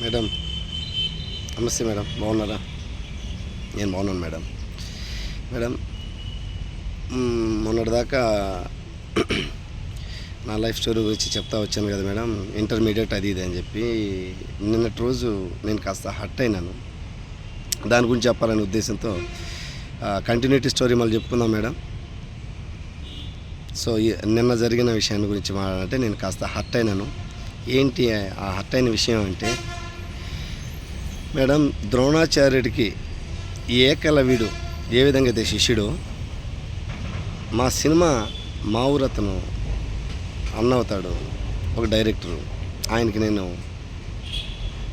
Madam. నమస్తే madam. బాగున్నారా? నేను బాగున్నాను మేడం. మేడం మొన్నటిదాకా నా లైఫ్ స్టోరీ గురించి చెప్తా వచ్చాను కదా మేడం. ఇంటర్మీడియట్ అది ఇది అని చెప్పి నిన్నటి రోజు నేను కాస్త హట్ అయినాను. దాని గురించి చెప్పాలనే ఉద్దేశంతో కంటిన్యూటీ స్టోరీ మళ్ళీ చెప్పుకుందాం మేడం. సో నిన్న జరిగిన విషయాన్ని గురించి మాట్లాడంటే నేను కాస్త హట్ అయినాను. ఏంటి ఆ హట్ అయిన విషయం అంటే మేడం ద్రోణాచార్యుడికి ఏకలవ్యుడు ఏ విధంగా అయితే శిష్యుడు? మా సినిమా మా ఊరతను అన్నవుతాడు ఒక డైరెక్టరు. ఆయనకి నేను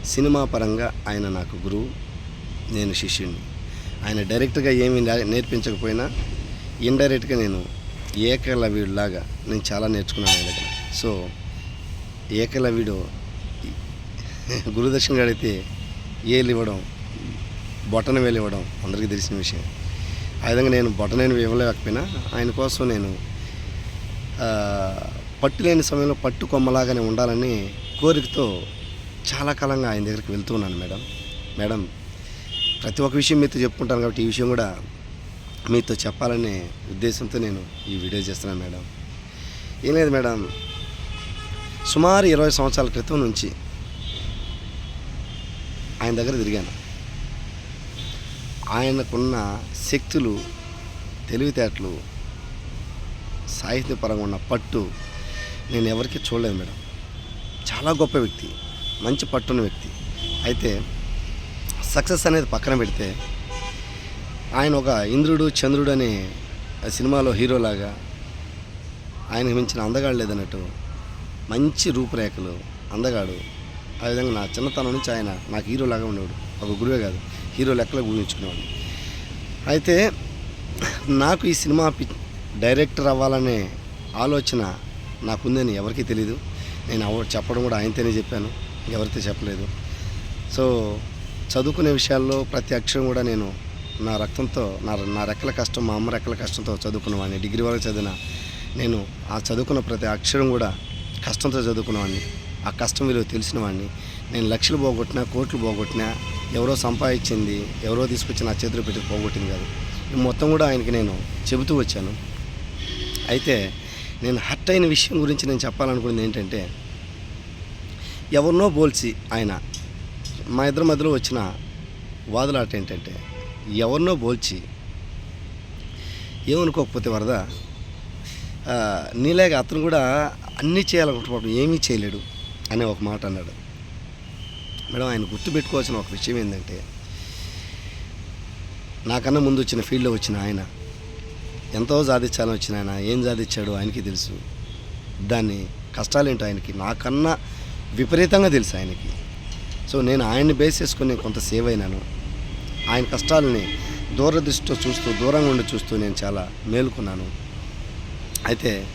సినిమా పరంగా ఆయన నాకు గురువు నేను శిష్యుడిని ఆయన డైరెక్ట్గా ఏమీ నేర్పించకపోయినా ఇండైరెక్ట్గా నేను ఏకలవ్యుడిలాగా నేను చాలా నేర్చుకున్నాను ఆయన దగ్గర. సో ఏకలవ్యుడు గురుదర్శన్ గారైతే ఏళ్ళు ఇవ్వడం బొటన వేలు ఇవ్వడం అందరికీ తెలిసిన విషయం. ఆ విధంగా నేను బొటనైన ఇవ్వలేకపోయినా ఆయన కోసం నేను పట్టు లేని సమయంలో పట్టు కొమ్మలాగానే ఉండాలని కోరికతో చాలా కాలంగా ఆయన దగ్గరికి వెళ్తున్నాను మేడం. మేడం ప్రతి ఒక్క విషయం మీతో చెప్పుకుంటాను కాబట్టి ఈ విషయం కూడా మీతో చెప్పాలనే ఉద్దేశంతో నేను ఈ వీడియో చేస్తున్నాను మేడం. ఏం లేదు మేడం. సుమారు ఇరవై సంవత్సరాల క్రితం నుంచి ఆయన దగ్గర తిరిగాను. ఆయనకున్న శక్తులు తెలివితేటలు సాహిత్యపరంగా ఉన్న పట్టు నేను ఎవరికీ చూడలేదు మేడం. చాలా గొప్ప వ్యక్తి మంచి పట్టున్న వ్యక్తి. అయితే సక్సెస్ అనేది పక్కన పెడితే ఆయన ఒక ఇంద్రుడు చంద్రుడు అనే సినిమాలో హీరోలాగా ఆయనకు మించిన అందగాడు లేదన్నట్టు మంచి రూపురేఖలు అందగాడు ఆ విధంగా నా చిన్నతనం నుంచి ఆయన నాకు హీరోలాగా ఉండేవాడు. ఒక గురువే కాదు హీరో లెక్కలో ఊహించుకునేవాడు. అయితే నాకు ఈ సినిమా పి- డైరెక్టర్ అవ్వాలనే ఆలోచన నాకుందని ఎవరికీ తెలీదు. నేను అవ చెప్పడం కూడా ఆయనతోనే చెప్పాను ఎవరితో చెప్పలేదు. సో చదువుకునే విషయాల్లో ప్రతి అక్షరం కూడా నేను నా రక్తంతో నా నా రెక్కల కష్టం మా అమ్మ రెక్కల కష్టంతో చదువుకున్నవాడిని. డిగ్రీ వరకు చదివిన నేను ఆ చదువుకున్న ప్రతి అక్షరం కూడా కష్టంతో చదువుకున్నవాడిని. ఆ కష్టం విలువ తెలిసిన వాడిని. నేను లక్షలు పోగొట్టినా కోట్లు పోగొట్టినా ఎవరో సంపాదించింది ఎవరో తీసుకొచ్చి నా చేతిలో పెట్టి పోగొట్టింది కాదు. మొత్తం కూడా ఆయనకి నేను చెబుతూ వచ్చాను. అయితే నేను హట్ అయిన విషయం గురించి నేను చెప్పాలనుకున్నది ఏంటంటే ఎవరినో పోల్చి ఆయన మా ఇద్దరి మధ్యలో వచ్చిన వాదులాట ఏంటంటే ఎవరినో పోల్చి ఏమనుకోకపోతే వరద ఆ, నీలాగా అతను కూడా అన్నీ చేయాలనుకుంటున్నాడు ఏమీ చేయలేడు. అనే ఒక మాట అన్నాడు. మేడం ఆయన గుర్తుపెట్టుకోవాల్సిన ఒక విషయం ఏంటంటే నాకన్నా ముందు వచ్చిన ఫీల్డ్లో వచ్చిన ఆయన ఎంతో సాధించాలని వచ్చిన ఆయన ఏం సాధించాడో ఆయనకి తెలుసు. దాన్ని కష్టాలేంటో ఆయనకి నాకన్నా విపరీతంగా తెలుసు ఆయనకి. సో నేను ఆయన్ని బేస్ చేసుకుని కొంత సేవ్ అయినాను. ఆయన కష్టాలని దూరదృష్టితో చూస్తూ దూరంగా ఉండి చూస్తూ నేను చాలా మేలుకున్నాను. అయితే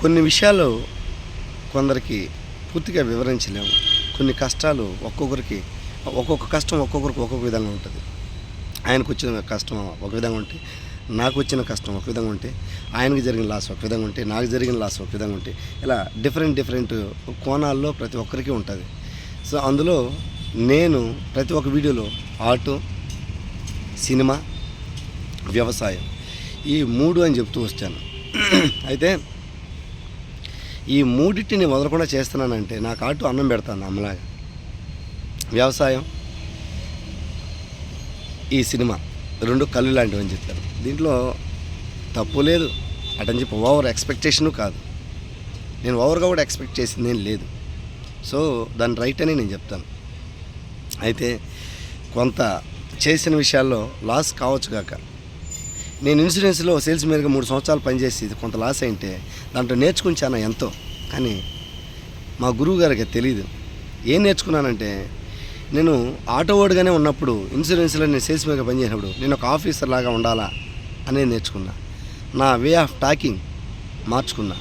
కొన్ని విషయాలు కొందరికి పూర్తిగా వివరించలేము కొన్ని కష్టాలు ఒక్కొక్కరికి ఒక్కొక్క కష్టం ఒక్కొక్కరికి ఒక్కొక్క విధంగా ఉంటుంది. ఆయనకు వచ్చిన కష్టం ఒక విధంగా ఉంటే నాకు వచ్చిన కష్టం ఒక విధంగా ఉంటే ఆయనకు జరిగిన లాస్ ఒక విధంగా ఉంటే నాకు జరిగిన లాస్ ఒక విధంగా ఉంటే ఇలా డిఫరెంట్ డిఫరెంట్ కోణాల్లో ప్రతి ఒక్కరికి ఉంటుంది. సో అందులో నేను ప్రతి ఒక్క వీడియోలో ఆటో సినిమా వ్యవసాయం ఈ మూడు అని చెప్తూ వచ్చాను అయితే ఈ మూడింటిని వదలకుండా చేస్తున్నానంటే నాకు ఆటో అన్నం పెడతాను అమ్మలాగా. వ్యవసాయం ఈ సినిమా రెండు కళ్ళు లాంటివి అని చెప్పారు. దీంట్లో తప్పు లేదు. అటని చెప్పి ఓవర్ ఎక్స్పెక్టేషను కాదు. నేను ఓవర్గా కూడా ఎక్స్పెక్ట్ చేసింది ఏం లేదు. సో దాని రైట్ అని నేను చెప్తాను. అయితే కొంత చేసిన విషయాల్లో లాస్ కావచ్చు కాక నేను ఇన్సూరెన్స్లో సేల్స్ మీదగా మూడు సంవత్సరాలు పనిచేసి కొంత లాస్ అయింటే దాంట్లో నేర్చుకుంటాను ఎంతో. కానీ మా గురువు గారికి తెలియదు ఏం నేర్చుకున్నానంటే నేను ఆటో ఉన్నప్పుడు ఇన్సూరెన్స్లో నేను సేల్స్ మీదగా పనిచేసినప్పుడు నేను ఒక ఆఫీసర్ లాగా ఉండాలా అనేది నేర్చుకున్నా. నా వే ఆఫ్ టాకింగ్ మార్చుకున్నా.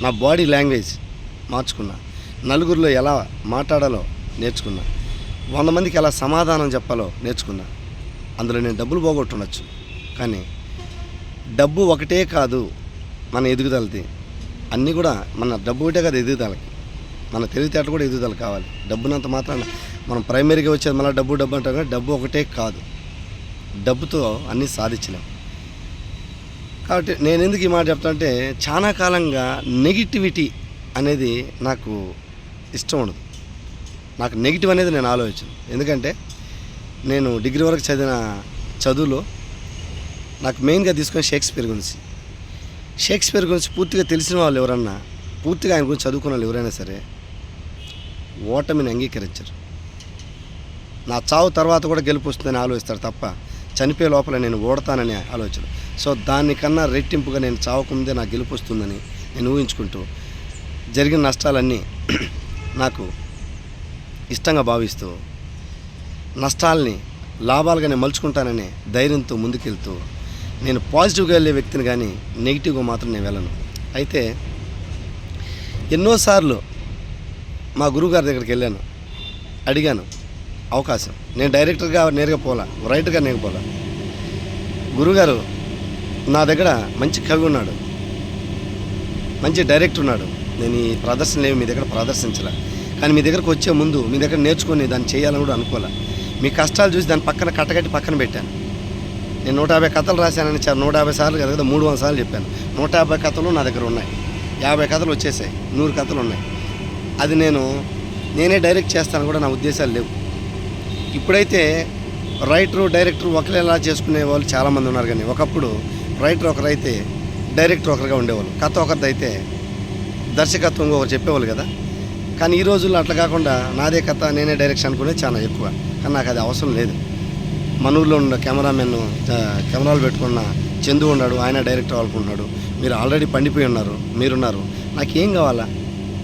నా బాడీ లాంగ్వేజ్ మార్చుకున్నా. నలుగురిలో ఎలా మాట్లాడాలో నేర్చుకున్నా. వంద మందికి ఎలా సమాధానం చెప్పాలో నేర్చుకున్నా. అందులో నేను డబ్బులు పోగొట్టుండొచ్చు. కానీ డబ్బు ఒకటే కాదు మన ఎదుగుదలది. అన్నీ కూడా మన డబ్బు ఒకటే కాదు ఎదుగుదలకి. మన తెలివితేటలు కూడా ఎదుగుదల కావాలి. డబ్బునంత మాత్రాన మనం ప్రైమరీగా వచ్చేది మళ్ళీ డబ్బు డబ్బు అంటాం కానీ డబ్బు ఒకటే కాదు. డబ్బుతో అన్నీ సాధించలేం. కాబట్టి నేను ఎందుకు ఈ మాట చెప్తానంటే చాలా కాలంగా నెగిటివిటీ అనేది నాకు ఇష్టం ఉండదు. నాకు నెగిటివ్ అనేది నేను ఆలోచించను. ఎందుకంటే నేను డిగ్రీ వరకు చదివిన చదువులో నాకు మెయిన్గా తీసుకుని షేక్స్పియర్ గురించి. షేక్స్పియర్ గురించి పూర్తిగా తెలిసిన వాళ్ళు ఎవరన్నా పూర్తిగా ఆయన గురించి చదువుకున్న వాళ్ళు ఎవరైనా సరే ఓటమిని అంగీకరించరు. నా చావు తర్వాత కూడా గెలుపు వస్తుందని ఆలోచిస్తారు తప్ప చనిపోయే లోపల నేను ఓడతానని ఆలోచన సో దానికన్నా రెట్టింపుగా నేను చావకముందే నాకు గెలుపు వస్తుందని నేను ఊహించుకుంటూ జరిగిన నష్టాలన్నీ నాకు ఇష్టంగా భావిస్తూ నష్టాల్ని లాభాలుగానే మలుచుకుంటానని మలుచుకుంటాననే ధైర్యంతో ముందుకెళ్తూ నేను పాజిటివ్గా వెళ్ళే వ్యక్తిని కానీ నెగిటివ్గా మాత్రం నేను వెళ్ళను. అయితే ఎన్నోసార్లు మా గురువుగారి దగ్గరికి వెళ్ళాను. అడిగాను అవకాశం. నేను డైరెక్టర్గా నేరుగా పోలా రైటర్గా నేను పోలా గురుగారు నా దగ్గర మంచి కవి ఉన్నాడు. మంచి డైరెక్టర్ ఉన్నాడు. నేను ఈ ప్రదర్శనలు ఏమి మీ దగ్గర ప్రదర్శించలే. కానీ మీ దగ్గరకు వచ్చే ముందు మీ దగ్గర నేర్చుకొని దాన్ని చేయాలని కూడా అనుకోలే మీ కష్టాలు చూసి దాని పక్కన కట్టగట్టి పక్కన పెట్టాను. నేను నూట యాభై కథలు రాశానని చాలా నూట యాభై సార్లు కదా మూడు వందల సార్లు చెప్పాను. నూట యాభై కథలు నా దగ్గర ఉన్నాయి. యాభై కథలు వచ్చేసాయి. నూరు కథలు ఉన్నాయి. అది నేను నేనే డైరెక్ట్ చేస్తాను కూడా నా ఉద్దేశాలు లేవు. ఇప్పుడైతే రైటరు డైరెక్టర్ ఒకరేలా చేసుకునే వాళ్ళు చాలామంది ఉన్నారు కానీ ఒకప్పుడు రైటర్ ఒకరైతే డైరెక్టర్ ఒకరిగా ఉండేవాళ్ళు. కథ ఒకరిదైతే దర్శకత్వం ఒకరు చెప్పేవాళ్ళు కదా. కానీ ఈ రోజుల్లో అట్లా కాకుండా నాదే కథ నేనే డైరెక్షన్ అనుకునే చాలా ఎక్కువ. కానీ నాకు అది అవసరం లేదు. మన ఊర్లో ఉన్న కెమెరామెన్ కెమెరాలు పెట్టుకున్న చందు ఉన్నాడు ఆయన డైరెక్టర్ అవ్వాలనుకుంటున్నాడు. మీరు ఆల్రెడీ పండిపోయి ఉన్నారు మీరున్నారు. నాకు ఏం కావాలా?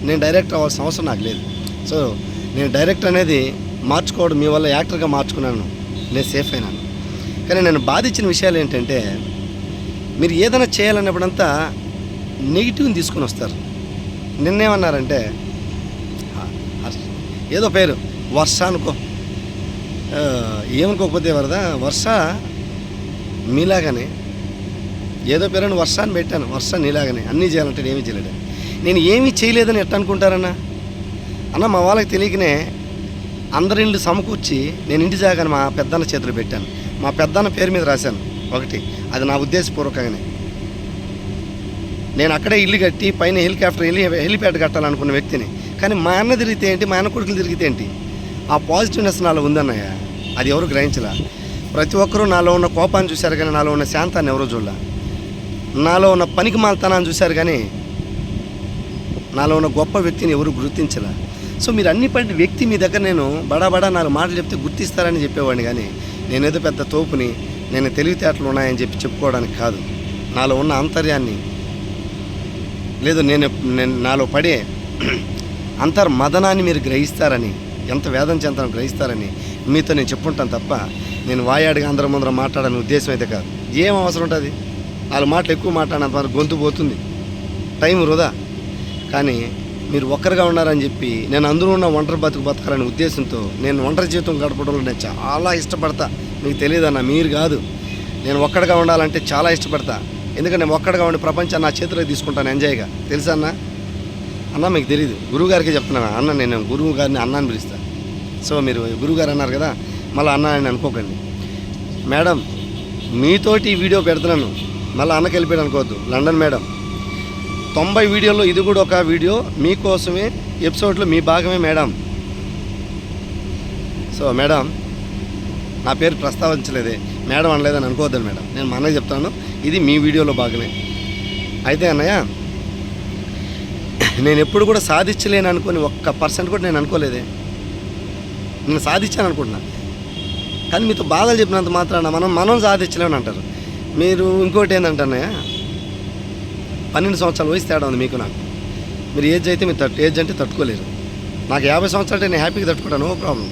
నేను డైరెక్టర్ అవ్వాల్సిన అవసరం నాకు లేదు. సో నేను డైరెక్టర్ అనేది మార్చుకోవడం మీ వల్ల యాక్టర్గా మార్చుకున్నాను. నేను సేఫ్ అయినాను. కానీ నేను బాధించిన విషయాలు ఏంటంటే మీరు ఏదైనా చేయాలన్నప్పుడంతా నెగిటివ్ని తీసుకొని వస్తారు. నిన్నేమన్నారంటే ఏదో పేరు వర్ష అనుకో ఏమనుకోకపోతే వరదా వర్ష మీలాగానే. ఏదో పేరని వర్ష అని పెట్టాను వర్ష నీలాగానే. అన్నీ చేయాలంటే ఏమీ చేయలేడు నేను ఏమీ చేయలేదని ఎట్ట అనుకుంటారన్నా? అన్న మా వాళ్ళకి తెలియకనే అందరి ఇల్లు సమకూర్చి నేను ఇంటి జాగాను మా పెద్దన్న చేతిలో పెట్టాను. మా పెద్దన్న పేరు మీద రాశాను ఒకటి. అది నా ఉద్దేశపూర్వకంగానే. నేను అక్కడే ఇల్లు కట్టి పైన హెలికాప్టర్ హెలి హెలిప్యాడ్ కట్టాలనుకున్న వ్యక్తిని. కానీ మా అన్న తిరిగితే ఏంటి? మా అన్న కొడుకులు తిరిగితే ఏంటి? ఆ పాజిటివ్నెస్ నాలో ఉందన్నయ్య. అది ఎవరు గ్రహించలా? ప్రతి ఒక్కరూ నాలో ఉన్న కోపాన్ని చూశారు కానీ నాలో ఉన్న శాంతాన్ని ఎవరు చూడాల. నాలో ఉన్న పనికి మాలతనాన్ని చూశారు కానీ నాలో ఉన్న గొప్ప వ్యక్తిని ఎవరు గుర్తించలా. సో మీరు అన్ని పడిన వ్యక్తి మీ దగ్గర నేను బడా బడా నాలుగు మాటలు చెప్తే గుర్తిస్తారని చెప్పేవాడిని కానీ నేనేదో పెద్ద తోపుని నేను తెలివితేటలు ఉన్నాయని చెప్పి చెప్పుకోవడానికి కాదు. నాలో ఉన్న ఆంతర్యాన్ని లేదు నేను నేను నాలో పడే అంతర్మదనాన్ని మీరు గ్రహిస్తారని ఎంత వేదన చెంతను గ్రహిస్తారని మీతో నేను చెప్పుంటాను తప్ప నేను వాయాడిగా అందరి ముందర మాట్లాడని ఉద్దేశం అయితే కాదు. ఏం అవసరం ఉంటుంది? వాళ్ళ మాటలు ఎక్కువ మాట్లాడినంత వరకు గొంతు పోతుంది. టైం వృధా. కానీ మీరు ఒక్కరిగా ఉన్నారని చెప్పి నేను అందరూ ఉన్న ఒంటరి బతుకు బతకాలనే ఉద్దేశంతో నేను ఒంటరి జీవితం గడపడంలో నేను చాలా ఇష్టపడతా. మీకు తెలియదన్నా మీరు కాదు. నేను ఒక్కడిగా ఉండాలంటే చాలా ఇష్టపడతా. ఎందుకంటే నేను ఒక్కడిగా ఉండి ప్రపంచాన్ని నా చేతిలోకి తీసుకుంటాను ఎంజాయ్గా. తెలుసా అన్న? అన్న మీకు తెలియదు గురువు గారికి చెప్తున్నాను. అన్న నేను గురువు గారిని అన్న అని పిలుస్తాను సో మీరు గురువుగారు అన్నారు కదా మళ్ళీ అన్న అని అనుకోకండి. మేడం మీతోటి ఈ వీడియో పెడుతున్నాను. మళ్ళీ అన్నకి వెళ్ళిపోయాడు అనుకోవద్దు. London madam. తొంభై వీడియోలో ఇది కూడా ఒక వీడియో. మీకోసమే ఎపిసోడ్లో మీ భాగమే మేడం. సో మేడం నా పేరు ప్రస్తావించలేదే. Madam అనలేదని అనుకోవద్దని madam. నేను మా అన్నయ్య చెప్తాను. ఇది మీ వీడియోలో భాగమే. అయితే అన్నయ్య నేను ఎప్పుడు కూడా సాధించలేను అనుకుని ఒక్క పర్సెంట్ కూడా నేను అనుకోలేదే. నేను సాధించాను అనుకుంటున్నా. కానీ మీతో బాధలు చెప్పినంత మాత్రాన మనం మనం సాధించలేమని అంటారు. మీరు ఇంకోటి ఏంటంటే పన్నెండు సంవత్సరాల వయసు తేడా ఉంది మీకు నాకు. మీరు ఏజ్ అయితే మీరు తట్టు ఏజ్ అంటే తట్టుకోలేరు. నాకు యాభై సంవత్సరాలు అంటే నేను హ్యాపీగా తట్టుకుంటాను నో ప్రాబ్లం.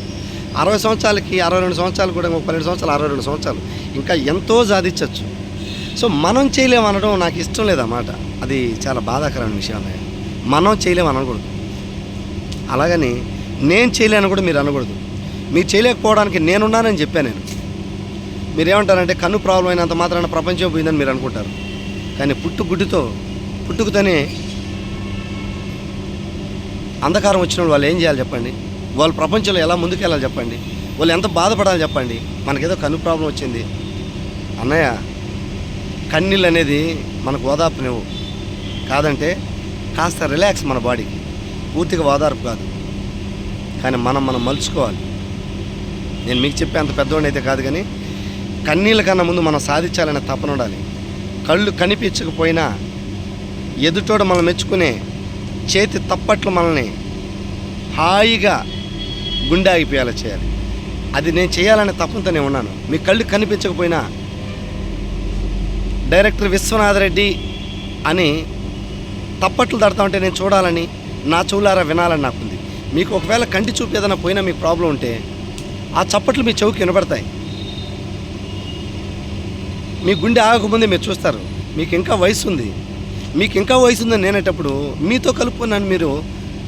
అరవై సంవత్సరాలకి అరవై రెండు సంవత్సరాలు కూడా ఇంకొక పన్నెండు సంవత్సరాలు అరవై రెండు సంవత్సరాలు. ఇంకా ఎంతో సాధించవచ్చు సో మనం చేయలేమనడం నాకు ఇష్టం లేదన్నమాట. అది చాలా బాధాకరమైన విషయం అన్నయ్య. మనం చేయలేము అనకూడదు. అలాగని నేను చేయలేను కూడా మీరు అనకూడదు. మీరు చేయలేకపోవడానికి నేనున్నానని చెప్పాను నేను. మీరేమంటారంటే కన్ను ప్రాబ్లం అయినంత మాత్రాన ప్రపంచం పోయిందని మీరు అనుకుంటారు. కానీ పుట్టు గుడ్డుతో పుట్టుకతోనే అంధకారం వచ్చిన వాళ్ళు వాళ్ళు ఏం చేయాలి చెప్పండి? వాళ్ళు ప్రపంచంలో ఎలా ముందుకెళ్ళాలి చెప్పండి? వాళ్ళు ఎంత బాధపడాలి చెప్పండి? మనకేదో కన్ను ప్రాబ్లం వచ్చింది. అన్నయ్య కన్నీళ్ళు అనేది మనకు ఓదార్పు కాదంటే కాస్త రిలాక్స్ మన బాడీకి పూర్తిగా ఓదార్పు కాదు. కానీ మనం మనం మలుచుకోవాలి. నేను మీకు చెప్పే అంత పెద్దవాడిని అయితే కాదు కానీ కన్నీళ్ళ కన్నా ముందు మనం సాధించాలనే తపన ఉండాలి. కళ్ళు కనిపించకపోయినా ఎదుటోడు మనం మెచ్చుకునే చేతి తప్పట్లు మనల్ని హాయిగా గుండె ఆగిపోయేలా చేయాలి. అది నేను చేయాలనే తపనతోనే ఉన్నాను. మీ కళ్ళు కనిపించకపోయినా డైరెక్టర్ విశ్వనాథ్ రెడ్డి అని తప్పట్లు తడతా ఉంటే నేను చూడాలని నా చెవులారా వినాలని నాకుంది. మీకు ఒకవేళ కంటి చూపు ఏదైనా పోయినా మీకు ప్రాబ్లం ఉంటే ఆ చప్పట్లు మీ చెవుకి వినబడతాయి. మీ గుండె ఆగకముందే మీరు చూస్తారు. మీకు ఇంకా వయసు ఉంది. మీకు ఇంకా వయసు ఉందని నేనేటప్పుడు మీతో కలుపుకొని నన్ను మీరు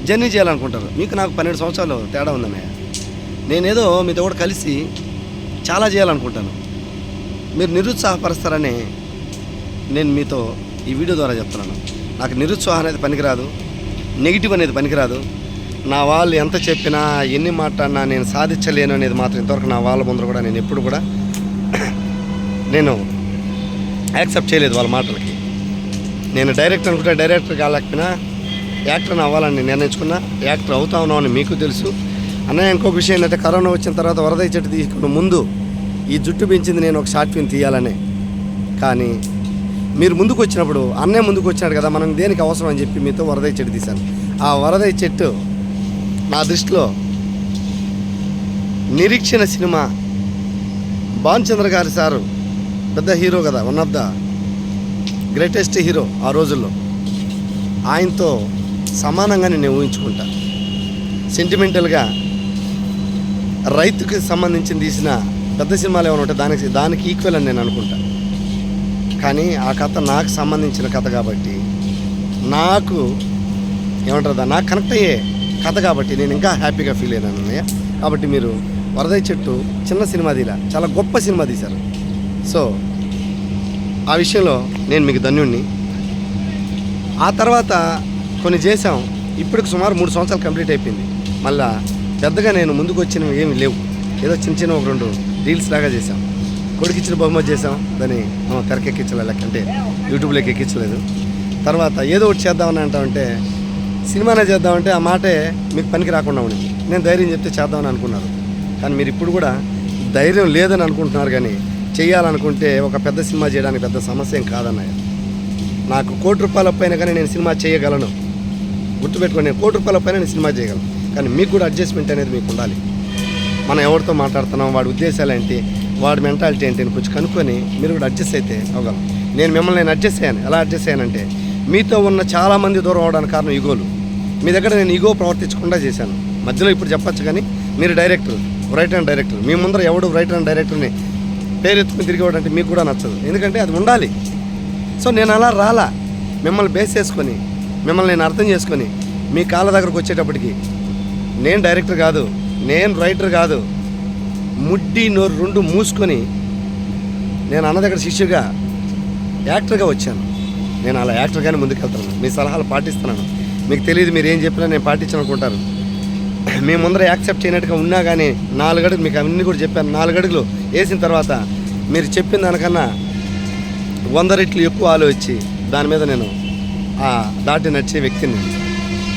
జర్నీ చేయాలనుకుంటారు. మీకు నాకు పన్నెండు సంవత్సరాలు తేడా ఉందన్నయ్య. నేనేదో మీతో కూడా కలిసి చాలా చేయాలనుకుంటాను. మీరు నిరుత్సాహపరుస్తారని నేను మీతో ఈ వీడియో ద్వారా చెప్తున్నాను. నాకు నిరుత్సాహం అనేది పనికిరాదు నెగిటివ్ అనేది పనికిరాదు. నా వాళ్ళు ఎంత చెప్పినా ఎన్ని మాట్లాడినా నేను సాధించలేను అనేది మాత్రం ఇంతవరకు నా వాళ్ళ ముందర కూడా నేను ఎప్పుడు కూడా నేను యాక్సెప్ట్ చేయలేదు వాళ్ళ మాటలకి. నేను డైరెక్టర్ అనుకుంటే డైరెక్టర్ కాలేకపోయినా యాక్టర్ని అవ్వాలని నిర్ణయించుకున్నా యాక్టర్ అవుతా ఉన్నామని మీకు తెలుసు. అన్నయ్య ఇంకొక విషయం ఏంటంటే కరోనా వచ్చిన తర్వాత వరద చెట్టు తీసుకున్న ముందు ఈ జుట్టు పెంచింది నేను ఒక షార్ట్ ఫిల్మ్ తీయాలనే. కానీ మీరు ముందుకు వచ్చినప్పుడు అన్నే ముందుకు వచ్చినాడు కదా మనం దేనికి అవసరం అని చెప్పి మీతో వరదై చెట్టు తీశాను. ఆ వరదయ్య చెట్టు నా దృష్టిలో నిరీక్షణ సినిమా. భాన్ చంద్ర గారి సారు పెద్ద హీరో కదా one of the greatest hero ఆ రోజుల్లో. ఆయనతో సమానంగా నేను ఊహించుకుంటా. సెంటిమెంటల్గా రైతుకి సంబంధించిన తీసిన పెద్ద సినిమాలు ఏమైనా ఉంటే దానికి దానికి ఈక్వల్ అని నేను అనుకుంటా. కానీ ఆ కథ నాకు సంబంధించిన కథ కాబట్టి నాకు ఏమంటారు నాకు కనెక్ట్ అయ్యే కథ కాబట్టి నేను ఇంకా హ్యాపీగా ఫీల్ అయినాను అన్నయ్య. కాబట్టి మీరు వరదయ్య చెట్టు చిన్న సినిమా తీలా చాలా గొప్ప సినిమా తీశారు. సో ఆ విషయంలో నేను మీకు ధన్యుణ్ణి. ఆ తర్వాత కొన్ని చేసాం ఇప్పటికి సుమారు మూడు సంవత్సరాలు కంప్లీట్ అయిపోయింది. మళ్ళా పెద్దగా నేను ముందుకు వచ్చినవి ఏమి లేవు. ఏదో చిన్న చిన్న ఒక రెండు రీల్స్ లాగా చేసాం కొడుకిచ్చిన బహుమతి చేసాం దాన్ని మనం తెరకెక్కించలే అంటే యూట్యూబ్లోకి ఎక్కించలేదు. తర్వాత ఏదో ఒకటి చేద్దామని అంటామంటే సినిమానే చేద్దామంటే ఆ మాటే మీకు పనికి రాకుండా ఉంది. నేను ధైర్యం చెప్తే చేద్దామని అనుకున్నారు. కానీ మీరు ఇప్పుడు కూడా ధైర్యం లేదని అనుకుంటున్నారు కానీ చేయాలనుకుంటే ఒక పెద్ద సినిమా చేయడానికి పెద్ద సమస్య ఏం కాదన్నయ్య. నాకు కోటి రూపాయల పైన కానీ నేను సినిమా చేయగలను. గుర్తుపెట్టుకోండి నేను కోటి రూపాయల పైన నేను సినిమా చేయగలను. కానీ మీకు కూడా అడ్జస్ట్మెంట్ అనేది మీకు ఉండాలి. మనం ఎవరితో మాట్లాడుతున్నాం వాడి ఉద్దేశాలు ఏంటి వాడి మెంటాలిటీ ఏంటి అని కొంచెం కనుక్కొని మీరు కూడా అడ్జస్ట్ అయితే అవగలం. నేను మిమ్మల్ని నేను అడ్జస్ట్ అయ్యాను. ఎలా అడ్జస్ట్ అయ్యానంటే మీతో ఉన్న చాలామంది దూరం అవడానికి కారణం ఈగోలు. మీ దగ్గర నేను ఈగో ప్రవర్తించకుండా చేశాను. మధ్యలో ఇప్పుడు చెప్పచ్చు కానీ మీరు డైరెక్టర్ రైటర్ అండ్ డైరెక్టర్ మీ ముందర ఎవడు రైటర్ అండ్ డైరెక్టర్ని పేరెత్తుకుని తిరిగేవాడంటే మీకు కూడా నచ్చదు. ఎందుకంటే అది ఉండాలి. సో నేను అలా రాలా. మిమ్మల్ని బేస్ చేసుకొని మిమ్మల్ని నేను అర్థం చేసుకొని మీ కాళ్ళ దగ్గరకు వచ్చేటప్పటికి నేను డైరెక్టర్ కాదు నేను రైటర్ కాదు ముడ్డి నోరు రెండు మూసుకొని నేను అన్న దగ్గర శిష్యుగా యాక్టర్గా వచ్చాను. నేను అలా యాక్టర్గానే ముందుకెళ్తాను మీ సలహాలు పాటిస్తున్నాను. మీకు తెలియదు మీరు ఏం చెప్పినా నేను పాటించాను అనుకుంటారు మీ ముందర యాక్సెప్ట్ చేయనట్టుగా ఉన్నా కానీ నాలుగు మీకు అన్నీ కూడా చెప్పాను. నాలుగు అడుగులు వేసిన తర్వాత మీరు చెప్పిన దానికన్నా వంద రెట్లు ఎక్కువ ఆలోచించి దాని మీద నేను ఆ దాటి నడిచే వ్యక్తిని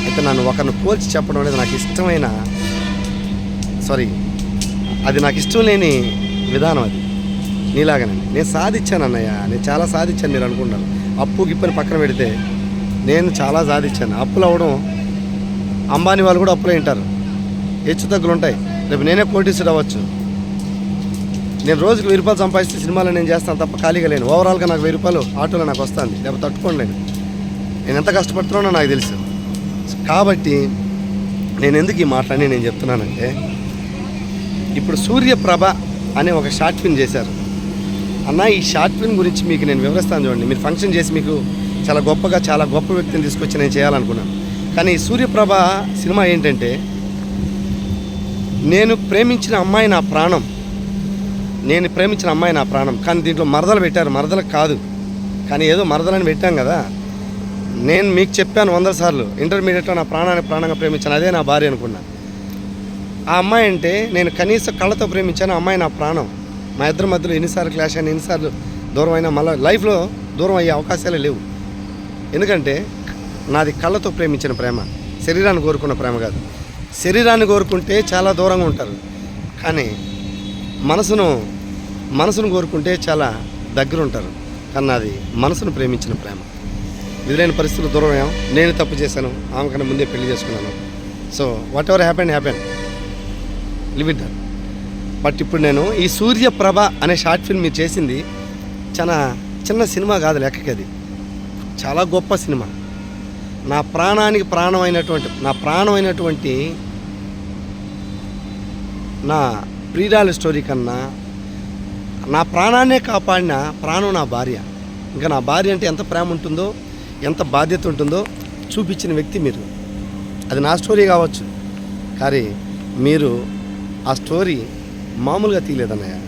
అయితే నన్ను ఒకరిని పోల్చి చెప్పడం అనేది నాకు ఇష్టమైన సారీ అది నాకు ఇష్టం లేని విధానం అది. నీలాగానండి నేను సాధించాను అన్నయ్య. నేను చాలా సాధించాను మీరు అనుకున్నాను అప్పు గిప్పని పక్కన పెడితే నేను చాలా సాధించాను. అప్పులు అవ్వడం అంబానీ వాళ్ళు కూడా అప్పులే ఉంటారు హెచ్చు తగ్గులు ఉంటాయి. రేపు నేనే కోటీసుడు అవ్వచ్చు. నేను రోజుకి వెయ్యి రూపాయలు సంపాదిస్తే సినిమాలో నేను చేస్తాను తప్ప ఖాళీగా లేను. ఓవరాల్గా నాకు వెయ్యి రూపాయలు ఆటోలో నాకు వస్తుంది. లేకపోతే తట్టుకోలేను. నేను ఎంత కష్టపడుతున్నానో నాకు తెలుసు. కాబట్టి నేను ఎందుకు ఈ మాట్లాడి నేను చెప్తున్నానంటే ఇప్పుడు సూర్యప్రభ అనే ఒక షార్ట్ ఫిల్మ్ చేశారు. అన్న ఈ షార్ట్ ఫిల్మ్ గురించి మీకు నేను వివరిస్తాను చూడండి. మీరు ఫంక్షన్ చేసి మీకు చాలా గొప్పగా చాలా గొప్ప వ్యక్తిని తీసుకొచ్చి నేను చేయాలనుకున్నాను. కానీ ఈ సూర్యప్రభ సినిమా ఏంటంటే నేను ప్రేమించిన అమ్మాయి నా ప్రాణం. నేను ప్రేమించిన అమ్మాయి నా ప్రాణం. కానీ దీంట్లో మరదలు పెట్టారు. మరదలకు కాదు. కానీ ఏదో మరదలని పెట్టాం కదా. నేను మీకు చెప్పాను వంద సార్లు ఇంటర్మీడియట్లో నా ప్రాణాన్ని ప్రాణంగా ప్రేమించాను. అదే నా భార్య అనుకున్నా. ఆ అమ్మాయి అంటే నేను కనీసం కళ్ళతో ప్రేమించాను ఆ అమ్మాయి నా ప్రాణం. మా ఇద్దరి మధ్యలో ఎన్నిసార్లు క్లాష్ అయినా ఎన్నిసార్లు దూరం అయినా మళ్ళీ లైఫ్లో దూరం అయ్యే అవకాశాలే లేవు. ఎందుకంటే నాది కళ్ళతో ప్రేమించిన ప్రేమ శరీరాన్ని కోరుకున్న ప్రేమ కాదు. శరీరాన్ని కోరుకుంటే చాలా దూరంగా ఉంటారు. కానీ మనసును మనసును కోరుకుంటే చాలా దగ్గర ఉంటారు కానీ నాది మనసును ప్రేమించిన ప్రేమ. ఎదురైన పరిస్థితులు దూరం అయ్యాం. నేను తప్పు చేశాను. ఆమె కన్నా ముందే పెళ్ళి చేసుకున్నాను. So whatever happen happen live but ఇప్పుడు నేను ఈ సూర్యప్రభ అనే షార్ట్ ఫిల్మ్ మీరు చేసింది చాలా చిన్న సినిమా కాదు లెక్కకి అది. చాలా గొప్ప సినిమా. నా ప్రాణానికి ప్రాణమైనటువంటి నా ప్రాణమైనటువంటి నా ప్రియురాల స్టోరీ కన్నా నా ప్రాణాన్నే కాపాడిన ప్రాణం నా భార్య. ఇంకా నా భార్య అంటే ఎంత ప్రేమ ఉంటుందో ఎంత బాధ్యత ఉంటుందో చూపించిన వ్యక్తి మీరు. అది నా స్టోరీ కావచ్చు. కానీ మీరు ఆ స్టోరీ మామూలుగా తీయలేదన్నయ్య.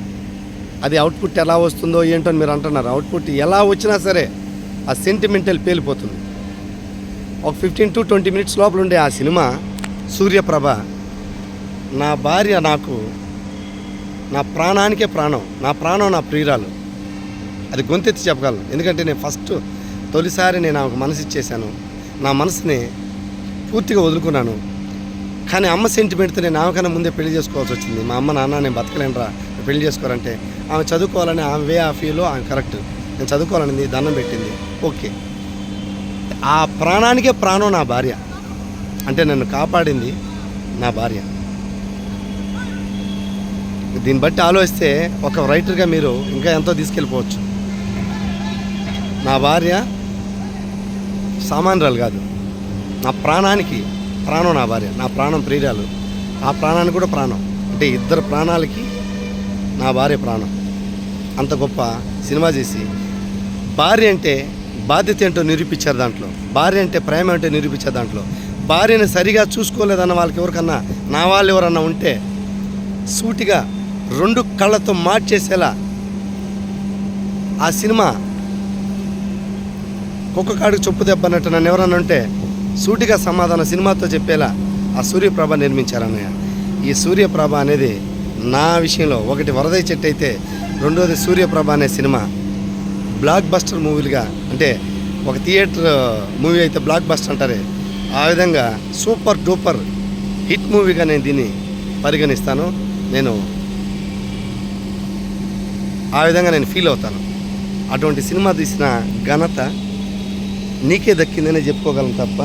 అది అవుట్పుట్ ఎలా వస్తుందో ఏంటో అని మీరు అంటున్నారు. అవుట్పుట్ ఎలా వచ్చినా సరే ఆ సెంటిమెంటల్ పేలిపోతుంది. ఒక ఫిఫ్టీన్ టు ట్వంటీ మినిట్స్ లోపల ఉండే ఆ సినిమా సూర్యప్రభ నా భార్య నాకు నా ప్రాణానికే ప్రాణం నా ప్రాణం నా ప్రియురాలు. అది గొంతెత్తి చెప్పగలను. ఎందుకంటే నేను ఫస్ట్ తొలిసారి నేను ఆమెకు మనసు ఇచ్చేసాను నా మనసుని పూర్తిగా వదులుకున్నాను. కానీ అమ్మ సెంటిమెంట్తో నేను ఆమెకన్నా ముందే పెళ్ళి చేసుకోవాల్సి వచ్చింది. మా అమ్మ నాన్న నేను బతకలేనరా పెళ్ళి చేసుకోవాలంటే ఆమె చదువుకోవాలని ఆమె వే ఆ ఫీలో ఆమె కరెక్ట్ నేను చదువుకోవాలనింది దండం పెట్టింది. ఓకే. ఆ ప్రాణానికే ప్రాణం నా భార్య. అంటే నన్ను కాపాడింది నా భార్య. దీన్ని బట్టి ఆలోచిస్తే ఒక రైటర్గా మీరు ఇంకా ఎంతో తీసుకెళ్ళిపోవచ్చు. నా భార్య సామాన్యురాలు కాదు. నా ప్రాణానికి ప్రాణం నా భార్య. నా ప్రాణం ప్రియురాలు. ఆ ప్రాణానికి కూడా ప్రాణం. అంటే ఇద్దరు ప్రాణాలకి నా భార్య ప్రాణం. అంత గొప్ప సినిమా చేసి భార్య అంటే బాధ్యత ఏంటో నిరూపించారు దాంట్లో. భార్య అంటే ప్రేమ అంటే నిరూపించారు దాంట్లో. భార్యని సరిగా చూసుకోలేదన్న వాళ్ళకి ఎవరికన్నా నా వాళ్ళు ఎవరన్నా ఉంటే సూటిగా రెండు కళ్ళతో మార్చేసేలా ఆ సినిమా కుక్క కాడికి చొప్పు దెబ్బ అన్నట్టు నన్ను ఎవరన్నా ఉంటే సూటిగా సమాధానం సినిమాతో చెప్పేలా ఆ సూర్యప్రభ నిర్మించారన్నయ్య. ఈ సూర్యప్రభ అనేది నా విషయంలో ఒకటి వరదై చెట్టు అయితే రెండోది సూర్యప్రభ అనే సినిమా. బ్లాక్ బస్టర్ మూవీలుగా అంటే ఒక థియేటర్ మూవీ అయితే బ్లాక్ బస్టర్ అంటారే. ఆ విధంగా సూపర్ డూపర్ హిట్ మూవీగా నేను దీన్ని పరిగణిస్తాను. నేను ఆ విధంగా నేను ఫీల్ అవుతాను. అటువంటి సినిమా తీసిన ఘనత నీకే దక్కిందనే చెప్పుకోగలను తప్ప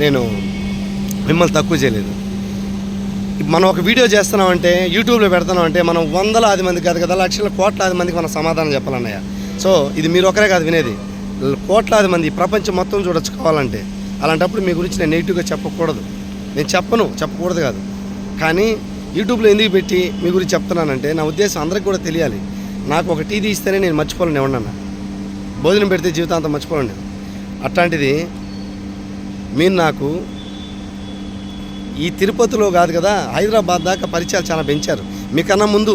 నేను మిమ్మల్ని తక్కువ చేయలేదు. మనం ఒక వీడియో చేస్తున్నామంటే యూట్యూబ్లో పెడుతున్నామంటే మనం వందలాది మంది కాదు కదా లక్షల కోట్లాది మందికి మనం సమాధానం చెప్పాలన్నయ్య. సో ఇది మీరు ఒకరే కాదు వినేది. కోట్లాది మంది ప్రపంచం మొత్తం చూడొచ్చు కావాలంటే. అలాంటప్పుడు మీ గురించి నేను నెగిటివ్గా చెప్పకూడదు. నేను చెప్పను చెప్పకూడదు కాదు. కానీ యూట్యూబ్లో ఎందుకు పెట్టి మీ గురించి చెప్తున్నానంటే నా ఉద్దేశం అందరికి కూడా తెలియాలి. నాకు ఒక టీ తీస్తేనే నేను మర్చిపోలేను ఎవరన్నా భోజనం పెడితే జీవితాంతం మర్చిపోండి. అట్లాంటిది మీరు నాకు ఈ తిరుపతిలో కాదు కదా హైదరాబాద్ దాకా పరిచయాలు చాలా పెంచారు. మీకన్నా ముందు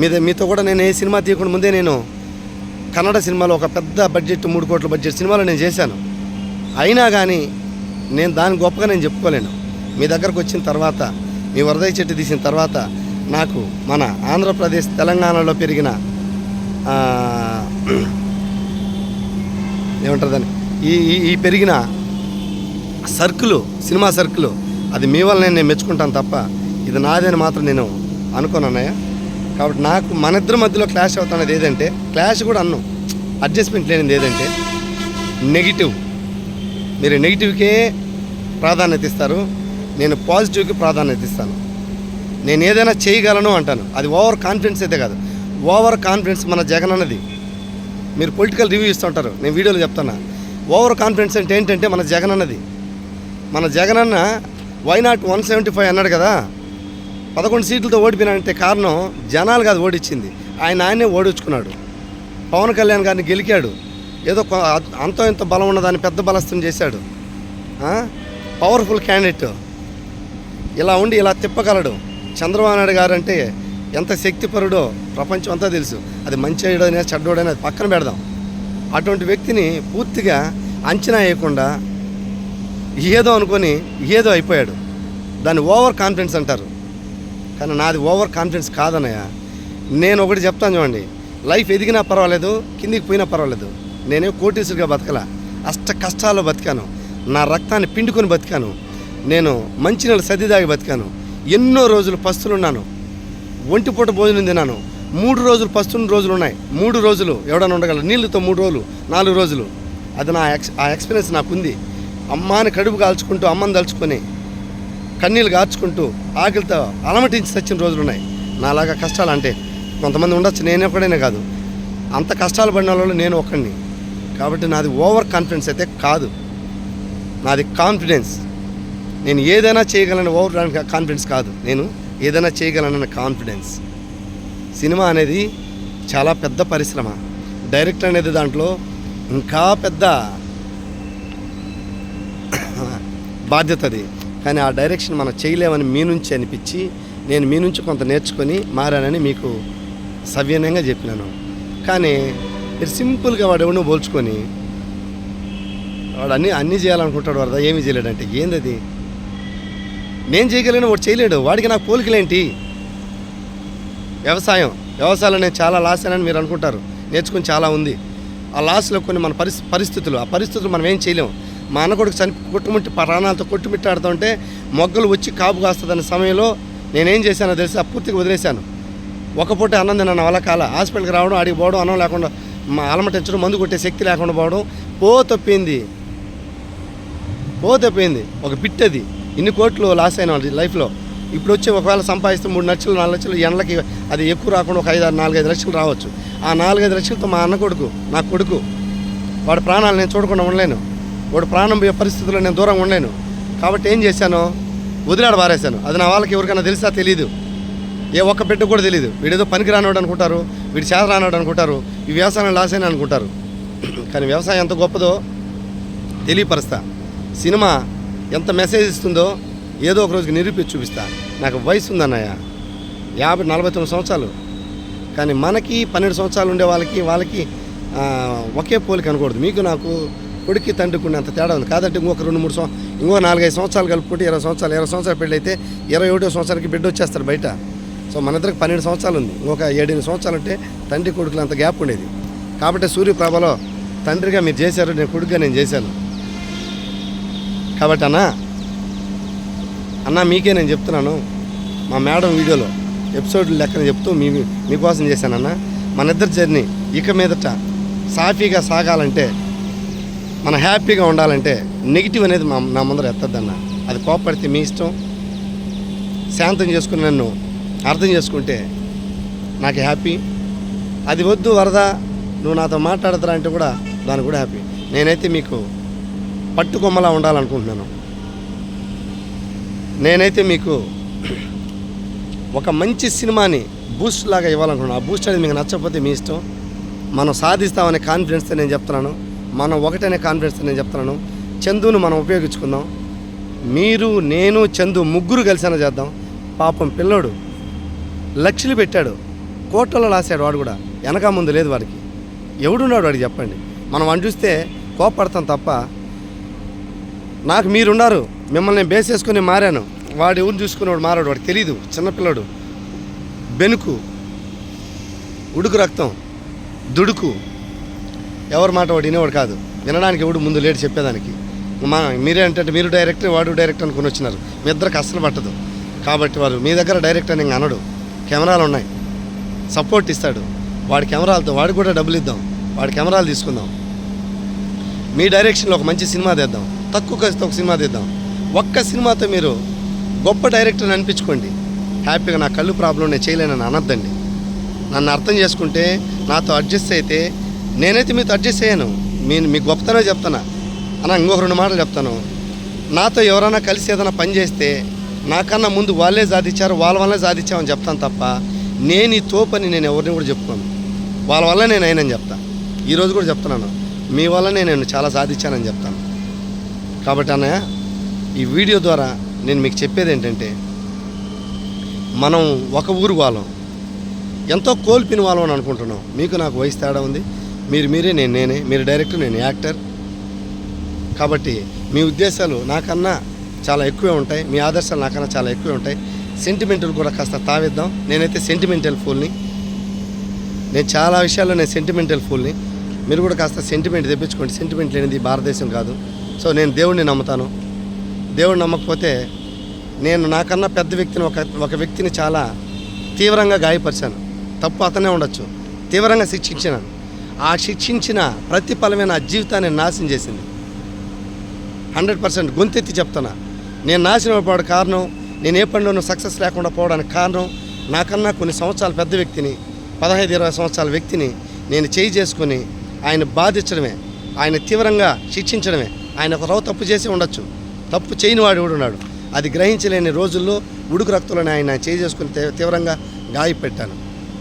మీద మీతో కూడా నేను ఏ సినిమా తీయకుండా ముందే నేను కన్నడ సినిమాలో ఒక పెద్ద బడ్జెట్ మూడు కోట్ల బడ్జెట్ సినిమాలో నేను చేశాను. అయినా కానీ నేను దాని గొప్పగా నేను చెప్పుకోలేను. మీ దగ్గరకు వచ్చిన తర్వాత మీ వరదయ్య చెట్టు తీసిన తర్వాత నాకు మన ఆంధ్రప్రదేశ్ తెలంగాణలో పెరిగిన ఏమంటారు దాన్ని? ఈ ఈ- ఈ పెరిగిన సర్కులు సినిమా సర్కులు అది మీ వల్ల నేను మెచ్చుకుంటాను తప్ప ఇది నాదని మాత్రం నేను అనుకోను అన్నయ్య. కాబట్టి నాకు మన ఇద్దరి మధ్యలో క్లాష్ అవుతున్నది ఏదంటే క్లాష్ కూడా అన్ను. అడ్జస్ట్మెంట్ లేనిది ఏదంటే నెగిటివ్. మీరు నెగిటివ్కే ప్రాధాన్యత ఇస్తారు నేను పాజిటివ్కి ప్రాధాన్యత ఇస్తాను. నేను ఏదైనా చేయగలను అంటాను. అది ఓవర్ కాన్ఫిడెన్స్ అయితే కాదు. ఓవర్ కాన్ఫిడెన్స్ మన జగన్ అన్నది. మీరు పొలిటికల్ రివ్యూ ఇస్తుంటారు నేను వీడియోలో చెప్తాను ఓవర్ కాన్ఫిడెన్స్ అంటే ఏంటంటే మన జగన్ అన్నది. మన జగన్ అన్న why not one seventy five అన్నాడు కదా. పదకొండు సీట్లతో ఓడిపోయినంటే కారణం జనాలు కాదు ఓడించింది ఆయన ఆయనే ఓడించుకున్నాడు. పవన్ కళ్యాణ్ గారిని గెలికాడు. ఏదో అంత అంతో ఇంత బలం ఉన్నదాన్ని పెద్ద బలస్థం చేశాడు. పవర్ఫుల్ క్యాండిడేట్ ఇలా ఉండి ఇలా తిప్పగలడు. చంద్రబాబు నాయుడు గారు అంటే ఎంత శక్తిపరుడో ప్రపంచం అంతా తెలుసు. అది మంచిడైనా చెడ్డోడైనా అది పక్కన పెడదాం. అటువంటి వ్యక్తిని పూర్తిగా అంచనా వేయకుండా ఏదో అనుకొని ఏదో అయిపోయాడు. దాన్ని ఓవర్ కాన్ఫిడెన్స్ అంటారు. కానీ నాది ఓవర్ కాన్ఫిడెన్స్ కాదనయ్య నేను ఒకటి చెప్తాను చూడండి. లైఫ్ ఎదిగినా పర్వాలేదు కిందికి పోయినా పర్వాలేదు. నేనే కోటీసుడిగా బతకల. అష్ట కష్టాల్లో బతికాను. నా రక్తాన్ని పిండుకొని బతికాను. నేను మంచి నెల సర్దిదాగి బతికాను. ఎన్నో రోజులు పస్తులున్నాను. ఒంటిపూట భోజనం తిన్నాను. మూడు రోజులు పస్తున్న రోజులు ఉన్నాయి. మూడు రోజులు ఎవడన్నా ఉండగలరు నీళ్ళతో మూడు రోజులు నాలుగు రోజులు. అది నా ఎక్స్ ఆ ఎక్స్పీరియన్స్ నాకుంది. అమ్మాని కడుపు కాల్చుకుంటూ అమ్మని తలుచుకొని కన్నీళ్ళు గార్చుకుంటూ ఆకలితో అలమటించి తెచ్చిన రోజులు ఉన్నాయి. నాలాగా కష్టాలు అంటే కొంతమంది ఉండొచ్చు. నేను ఒకడనే కాదు. అంత కష్టాలు పడిన వాళ్ళు నేను ఒక్కడిని. కాబట్టి నాది ఓవర్ కాన్ఫిడెన్స్ అయితే కాదు. నాది కాన్ఫిడెన్స్. నేను ఏదైనా చేయగలను ఓవర్ కాన్ఫిడెన్స్ కాదు. నేను ఏదైనా చేయగలనన్న కాన్ఫిడెన్స్ సినిమా అనేది చాలా పెద్ద పరిశ్రమ. డైరెక్టర్ అనేది దాంట్లో ఇంకా పెద్ద బాధ్యత అది. కానీ ఆ డైరెక్షన్ మనం చేయలేమని మీ నుంచి అనిపించి నేను మీ నుంచి కొంత నేర్చుకొని మారానని మీకు సవ్యనంగా చెప్పినాను. కానీ మీరు సింపుల్గా వాడు ఎవడో పోల్చుకొని వాడు అన్నీ అన్నీ చేయాలనుకుంటాడు వరద ఏమీ చేయలేడంటే ఏంది అది నేను చేయగలను వాడు చేయలేడు. వాడికి నాకు పోలికలేంటి వ్యవసాయం. వ్యవసాయంలో నేను చాలా లాస్ అని మీరు అనుకుంటారు. నేర్చుకుని చాలా ఉంది. ఆ లాస్లో కొన్ని మన పరిస్థితి పరిస్థితులు. ఆ పరిస్థితులు మనం ఏం చేయలేము మా అన్న కొడుకు చని కొట్టుముట్టి ప్రాణాలతో కొట్టుమిట్టాడుతుంటే మొగ్గలు వచ్చి కాపు కాస్తుందన్న సమయంలో నేనేం చేశానో తెలిసి? ఆ పూర్తిగా వదిలేశాను. ఒక పూట అన్నం తిన్నాను. నా కాల. హాస్పిటల్కి రావడం ఆడికి పోవడం అన్నం లేకుండా మా అలమటించడం మందు కొట్టే శక్తి లేకుండా పోవడం పో తప్పింది పో తప్పింది ఒక పిట్ అది ఇన్ని కోట్లు లాస్ అయిన వాళ్ళది లైఫ్లో. ఇప్పుడు వచ్చి ఒకవేళ సంపాదిస్తే మూడు లక్షలు నాలుగు లక్షలు ఎండలకి అది ఎక్కువ రాకుండా ఒక ఐదు ఆరు నాలుగైదు లక్షలు రావచ్చు. ఆ నాలుగైదు లక్షలతో మా అన్న కొడుకు నా కొడుకు వాడి ప్రాణాలు నేను చూడకుండా ఉండలేను. వాడు ప్రాణం పోయే పరిస్థితుల్లో నేను దూరంగా ఉండలేను. కాబట్టి ఏం చేశాను? వదిలాడు పారేశాను. అది నా వాళ్ళకి ఎవరికైనా తెలుసా? తెలియదు ఏ ఒక్క బిడ్డ కూడా తెలియదు వీడేదో పనికి రానివాడు అనుకుంటారు వీడు చేత రానివాడు అనుకుంటారు ఈ వ్యవసాయం లాస్ అయినా అనుకుంటారు. కానీ వ్యవసాయం ఎంత గొప్పదో తెలియపరుస్తా. సినిమా ఎంత మెసేజ్ ఇస్తుందో ఏదో ఒక రోజుకి నిరూపించి చూపిస్తా. నాకు వయసు ఉందన్నయ్య. యాభై నలభై తొమ్మిది సంవత్సరాలు. కానీ మనకి పన్నెండు సంవత్సరాలు ఉండే వాళ్ళకి వాళ్ళకి ఒకే పోలిక అనకూడదు మీకు నాకు కొడుక్కి తండ్రికి ఉండే అంత తేడా ఉంది. కాదంటే ఇంకొక రెండు మూడు సంవ ఇంకో నాలుగైదు సంవత్సరాలు కలుపుకుంటే ఇరవై సంవత్సరాలు ఇరవై సంవత్సరాలు పెళ్ళి అయితే ఇరవై ఒకటో సంవత్సరాలకి బిడ్డ వచ్చేస్తారు బయట. సో మన ఇద్దరికి పన్నెండు సంవత్సరాలు ఉంది. ఇంకొక ఏడెనిమిది సంవత్సరాలు అంటే తండ్రి కొడుకులు అంత గ్యాప్ ఉండేది. కాబట్టి సూర్యప్రభలో తండ్రిగా మీరు చేశారు నేను కొడుకుగా నేను చేశాను. కాబట్టి అన్న అన్న మీకే నేను చెప్తున్నాను. మా మేడం వీడియోలో ఎపిసోడ్ లెక్కన చెప్తూ మీ మీకోసం చేశానన్న మన ఇద్దరి జర్నీ ఇక మీదట సాఫీగా సాగాలంటే మన హ్యాపీగా ఉండాలంటే నెగిటివ్ అనేది మా నా ముందర ఎత్తద్దన్న అది కోపడితే మీ ఇష్టం. శాంతం చేసుకుని నన్ను అర్థం చేసుకుంటే నాకు హ్యాపీ. అది వద్దు వరద నువ్వు నాతో మాట్లాడతారా అంటే కూడా దానికి కూడా హ్యాపీ. నేనైతే మీకు పట్టుకొమ్మలా ఉండాలనుకుంటున్నాను. నేనైతే మీకు ఒక మంచి సినిమాని బూస్ట్ లాగా ఇవ్వాలనుకున్నాను ఆ బూస్ట్ అనేది మీకు నచ్చకపోతే మీ ఇష్టం. మనం సాధిస్తామనే కాన్ఫిడెన్స్తో నేను చెప్తున్నాను. మనం ఒకటనే కాన్ఫిడెన్స్తో నేను చెప్తున్నాను. చందును మనం ఉపయోగించుకుందాం. మీరు నేను చందు ముగ్గురు కలిసినా చేద్దాం. పాపం పిల్లోడు లక్షలు పెట్టాడు. కోట్లలో రాశాడు వాడు కూడా. వెనక ముందు లేదు వాడికి. ఎవడున్నాడు వాడికి చెప్పండి. మనం అని చూస్తే కోపడతాం తప్ప నాకు మీరున్నారు. మిమ్మల్ని నేను బేస్ చేసుకుని మారాను. వాడు ఊరు చూసుకునేవాడు మారాడు వాడికి తెలీదు. చిన్నపిల్లడు బెనుకు ఉడుకు రక్తం దుడుకు. ఎవరి మాట వాడు వినేవాడు కాదు. వినడానికి ఎవడు ముందు లేడు చెప్పేదానికి. మా మీరే అంటే మీరు డైరెక్టర్ వాడు డైరెక్టర్ అనుకుని వచ్చినారు. మీ ఇద్దరికి అస్సలు పట్టదు. కాబట్టి వారు మీ దగ్గర డైరెక్టర్ అని అనడు. కెమెరాలు ఉన్నాయి. సపోర్ట్ ఇస్తాడు. వాడి కెమెరాలతో వాడికి కూడా డబ్బులు ఇద్దాం. వాడి కెమెరాలు తీసుకుందాం. మీ డైరెక్షన్లో ఒక మంచి సినిమా తీద్దాం. తక్కువ ఖర్చుతో ఒక సినిమా తీద్దాం. ఒక్క సినిమాతో మీరు గొప్ప డైరెక్టర్ అనిపించుకోండి. హ్యాపీగా నా కళ్ళు ప్రాబ్లం నేను చేయలేనని అనద్దండి. నన్ను అర్థం చేసుకుంటే నాతో అడ్జస్ట్ అయితే నేనైతే మీతో అడ్జస్ట్ అయ్యాను. మీ మీ గొప్పతనే చెప్తాను అన్న ఇంకొక రెండు మాటలు చెప్తాను. నాతో ఎవరైనా కలిసి ఏదైనా పని చేస్తే నాకన్నా ముందు వాళ్ళే సాధించారు వాళ్ళ వల్లే సాధించామని చెప్తాను తప్ప నేను ఈ తోపని నేను ఎవరిని కూడా చెప్పుకోను. వాళ్ళ వల్ల నేను అయినని చెప్తాను ఈరోజు కూడా చెప్తున్నాను. మీ వల్లనే నేను చాలా సాధించానని చెప్తాను. కాబట్టి అన్నయ్య ఈ వీడియో ద్వారా నేను మీకు చెప్పేది ఏంటంటే మనం ఒక ఊరు వాళ్ళం. ఎంతో కోల్పిన వాళ్ళం అని అనుకుంటున్నాం. మీకు నాకు వయసు తేడా ఉంది. మీరు మీరే నేను నేనే. మీరు డైరెక్టర్ నేను యాక్టర్. కాబట్టి మీ ఉద్దేశాలు నాకన్నా చాలా ఎక్కువే ఉంటాయి. మీ ఆదర్శాలు నాకన్నా చాలా ఎక్కువే ఉంటాయి. సెంటిమెంటల్ కూడా కాస్త తావిద్దాం. నేనైతే సెంటిమెంటల్ ఫూల్ని నేను చాలా విషయాల్లో నేను సెంటిమెంటల్ ఫూల్ని మీరు కూడా కాస్త సెంటిమెంట్ తెప్పించుకోండి. సెంటిమెంట్ లేనిది భారతదేశం కాదు. సో నేను దేవుడిని నమ్ముతాను. దేవుడిని నమ్మకపోతే నేను నాకన్నా పెద్ద వ్యక్తిని ఒక ఒక వ్యక్తిని చాలా తీవ్రంగా గాయపరిచాను. తప్పు అతనే ఉండొచ్చు. తీవ్రంగా శిక్షించినాను ఆ శిక్షించిన ప్రతిఫలమే నా జీవితాన్ని నాశనం చేసింది. హండ్రెడ్ పర్సెంట్ గొంతెత్తి చెప్తున్నా. నేను నాశనం అయిపోవడం కారణం నేను ఏ పనిలోనూ సక్సెస్ లేకుండా పోవడానికి కారణం నాకన్నా కొన్ని సంవత్సరాల పెద్ద వ్యక్తిని పదహైదు ఇరవై సంవత్సరాల వ్యక్తిని నేను చేయి చేసుకుని ఆయన బాధించడమే ఆయన తీవ్రంగా శిక్షించడమే. ఆయన ఒక తప్పు చేసి ఉండొచ్చు. తప్పు చేయని వాడు కూడా ఉన్నాడు? అది గ్రహించలేని రోజుల్లో ఉడుకు రక్తులను ఆయన చేయి చేసుకుని తీవ్రంగా గాయపెట్టాను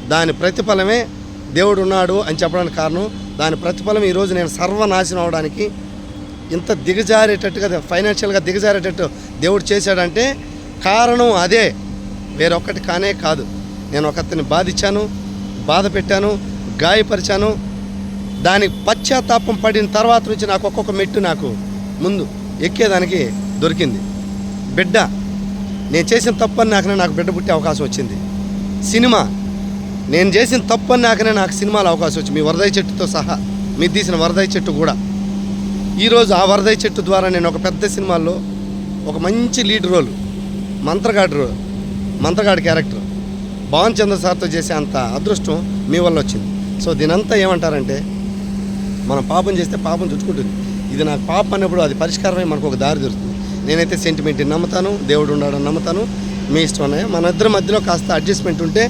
దాని ప్రతిఫలమే దేవుడు ఉన్నాడు అని చెప్పడానికి కారణం దాని ప్రతిఫలం ఈరోజు నేను సర్వనాశనం అవడానికి ఇంత దిగజారేటట్టుగా ఫైనాన్షియల్గా దిగజారేటట్టు దేవుడు చేశాడంటే కారణం అదే. వేరొక్కటి కానే కాదు. నేను ఒకతని బాధించాను బాధ పెట్టాను గాయపరిచాను దానికి పశ్చాత్తాపం పడిన తర్వాత నుంచి నాకు ఒక్కొక్క మెట్టు నాకు ముందు ఎక్కేదానికి దొరికింది. బిడ్డ నేను చేసిన తప్పని నాకనే నాకు బిడ్డ పుట్టే అవకాశం వచ్చింది. సినిమా నేను చేసిన తప్పని నాకనే నాకు సినిమాలో అవకాశం వచ్చింది. మీ వరదయ చెట్టుతో సహా మీరు తీసిన వరదయ చెట్టు కూడా. ఈరోజు ఆ వరదయ చెట్టు ద్వారా నేను ఒక పెద్ద సినిమాల్లో ఒక మంచి లీడ్ రోల్ మంత్రగాడి రోల్ మంత్రగాడి క్యారెక్టర్ భావన్ చంద్ర సార్తో చేసే అంత అదృష్టం మీ వల్ల వచ్చింది. సో దీనంతా ఏమంటారంటే మనం పాపం చేస్తే పాపం చుట్టుకుంటుంది ఇది నాకు పాపం అన్నప్పుడు అది పరిష్కారమై మనకు ఒక దారి దొరుకుతుంది. నేనైతే సెంటిమెంట్ని నమ్ముతాను దేవుడు ఉన్నాడని నమ్ముతాను. మీ ఇష్టం అన్నయ్య. మన ఇద్దరి మధ్యలో కాస్త అడ్జస్ట్మెంట్ ఉంటే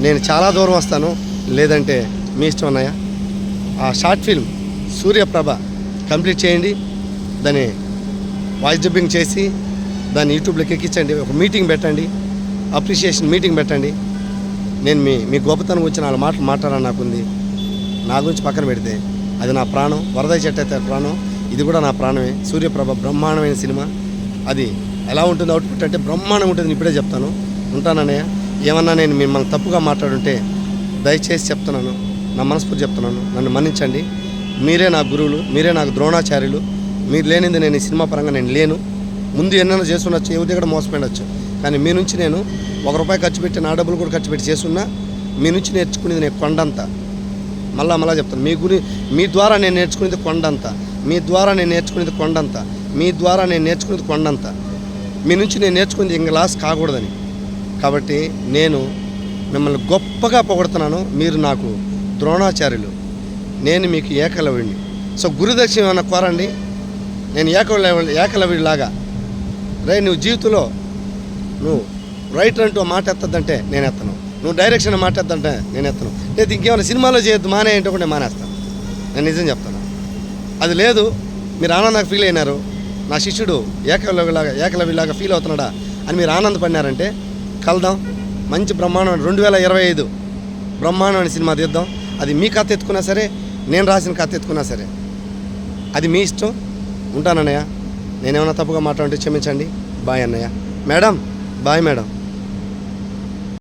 నేను చాలా దూరం వస్తాను. లేదంటే మీ ఇష్టం అన్నయ్య. ఆ షార్ట్ ఫిల్మ్ సూర్యప్రభ కంప్లీట్ చేయండి. దాన్ని వాయిస్ డబ్బింగ్ చేసి దాన్ని యూట్యూబ్లోకి ఎక్కించండి. ఒక మీటింగ్ పెట్టండి. అప్రిషియేషన్ మీటింగ్ పెట్టండి. నేను మీ మీ గొప్పతనం గురించి నాలుగు మాటలు మాట్లాడాలని నాకుంది. నా గురించి పక్కన పెడితే అది నా ప్రాణం. వరద చెట్టు అయితే ప్రాణం. ఇది కూడా నా ప్రాణమే. సూర్యప్రభ బ్రహ్మాండమైన సినిమా. అది ఎలా ఉంటుంది అవుట్పుట్ అంటే బ్రహ్మాండం ఉంటుంది. నేను ఇప్పుడే చెప్తాను. ఉంటానన్నయ్య ఏమన్నా నేను మిమ్మల్ని తప్పుగా మాట్లాడుంటే దయచేసి చెప్తున్నాను. నా మనస్ఫూర్తి చెప్తున్నాను. నన్ను మన్నించండి. మీరే నా గురువులు. మీరే నాకు ద్రోణాచార్యులు. మీరు లేనిది నేను ఈ సినిమా పరంగా నేను లేను. ముందు ఎన్నైనా చేస్తుండొచ్చు ఎవరి దగ్గర మోసపోయిండొచ్చు. కానీ మీ నుంచి నేను ఒక రూపాయి ఖర్చు పెట్టి నా డబ్బులు కూడా ఖర్చు పెట్టి చేస్తున్నా మీ నుంచి నేర్చుకునేది నేను కొండంతా. మళ్ళా మళ్ళా చెప్తాను. మీ గురి మీ ద్వారా నేను నేర్చుకునేది కొండంత. మీ ద్వారా నేను నేర్చుకునేది కొండంత. మీ ద్వారా నేను నేర్చుకునేది కొండంత. మీ నుంచి నేను నేర్చుకునేది ఇంక లాస్ కాకూడదని. కాబట్టి నేను మిమ్మల్ని గొప్పగా పొగడుతున్నాను. మీరు నాకు ద్రోణాచార్యులు. నేను మీకు ఏకలవిడిని సో గురుదక్షిణ ఏమైనా కోరండి? నేను ఏకలవి ఏకలవిడిలాగా రే నువ్వు జీవితంలో నువ్వు రైట్ అంటూ మాట ఎత్తద్దంటే నేను ఎత్తను నువ్వు డైరెక్షన్ మాట్లాడుతుంటే నేను ఎత్తను. లేదు ఇంకేమైనా సినిమాలో చేయొద్దు మానే అంటే కూడా నేను మానేస్తాను. నేను నిజం చెప్తాను. అది లేదు మీరు ఆనందంగా ఫీల్ అయినారు. నా శిష్యుడు ఏకలవిలాగా ఏకలవిలాగా ఫీల్ అవుతున్నాడా అని మీరు ఆనందపడినారంటే కలదాం. మంచి బ్రహ్మాండమైన రెండు వేల ఇరవై ఐదు బ్రహ్మాండమైన సినిమా తీద్దాం. అది మీ కథ ఎత్తుకున్నా సరే నేను రాసిన కథ ఎత్తుకున్నా సరే. అది మీ ఇష్టం. ఉంటానన్నయ్య. నేనేమైనా తప్పుగా మాట్లాడుంటే క్షమించండి. బాయ్ అన్నయ్య. Madam bye madam.